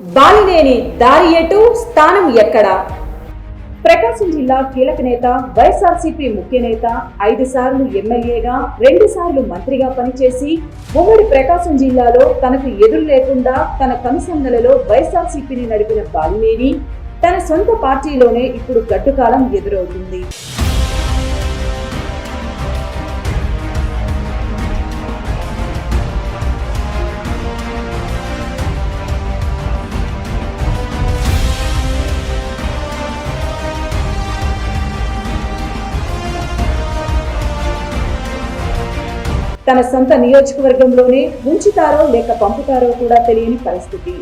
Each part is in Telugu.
బాలినేని దారి ఎటు స్థానం ఎక్కడ? ప్రకాశం జిల్లా కీలక నేత వైఎస్ఆర్సీపీ ముఖ్య నేత ఐదు సార్లు ఎమ్మెల్యేగా రెండు సార్లు మంత్రిగా పనిచేసి ఉమ్మడి ప్రకాశం జిల్లాలో తనకు ఎదురు లేకుండా తన కనుసంగలలో వైఎస్ఆర్సీపీని నడిపిన బాలినేని తన సొంత పార్టీలోనే ఇప్పుడు గడ్డుకాలం ఎదురవుతుంది. తన సొంత నియోజకవర్గంలోనే ఉంచుతారో లేక పంపుతారో కూడా తెలియని పరిస్థితి.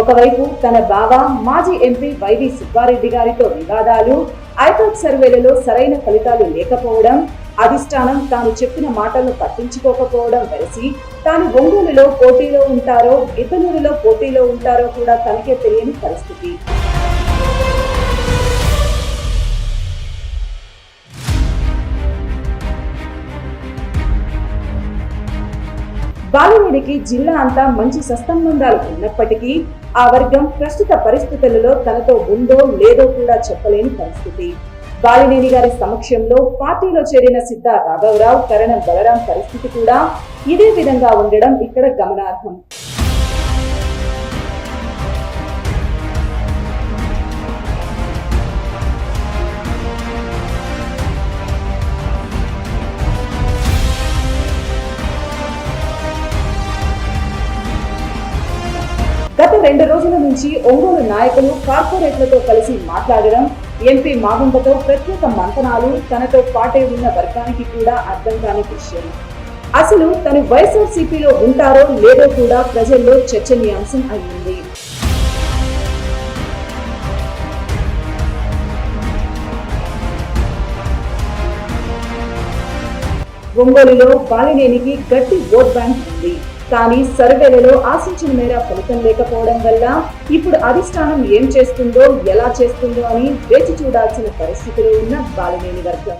ఒకవైపు తన బావ మాజీ ఎంపీ వైవి సుబ్బారెడ్డి గారితో వివాదాలు ఐపాక్ సర్వేలలో సరైన ఫలితాలు లేకపోవడం అధిష్టానం తాను చెప్పిన మాటలను పట్టించుకోకపోవడం వెరసి తాను ఒంగోలులో పోటీలో ఉంటారో ఇతనూరులో పోటీలో ఉంటారో కూడా తనకే తెలియని పరిస్థితి. బాలినేనికి జిల్లా అంతా మంచి సత్సంబంధాలు ఉన్నప్పటికీ ఆ వర్గం ప్రస్తుత పరిస్థితులలో తనతో ఉందో లేదో కూడా చెప్పలేని పరిస్థితి. బాలినేని గారి సమక్షంలో పార్టీలో చేరిన సిద్ధ రాఘవరావు కరణం బలరాం పరిస్థితి కూడా ఇదే విధంగా ఉండడం ఇక్కడ గమనార్హం. రెండు రోజుల నుంచి ఒంగోలు నాయకులు కార్పొరేట్లతో కలిసి మాట్లాడడం ఎంపీ మాగుంటతో ప్రత్యేక మంతనాలు తనతో పాటే ఉన్న వర్గానికి కూడా అర్థం కాని విషయం. అసలు తను వైఎస్ఆర్సీపీలో ఉంటారో లేదో కూడా ప్రజల్లో చర్చనీయాంశం అయ్యింది. ఒంగోలులో బాలినేనికి గట్టి ఓట్ బ్యాంక్ ఉంది. కానీ సర్వేలలో ఆశించిన మేర ఫలితం లేకపోవడం వల్ల ఇప్పుడు అధిష్టానం ఏం చేస్తుందో ఎలా చేస్తుందో అని వేచి చూడాల్సిన పరిస్థితిలో ఉన్న బాలినేని వర్గం.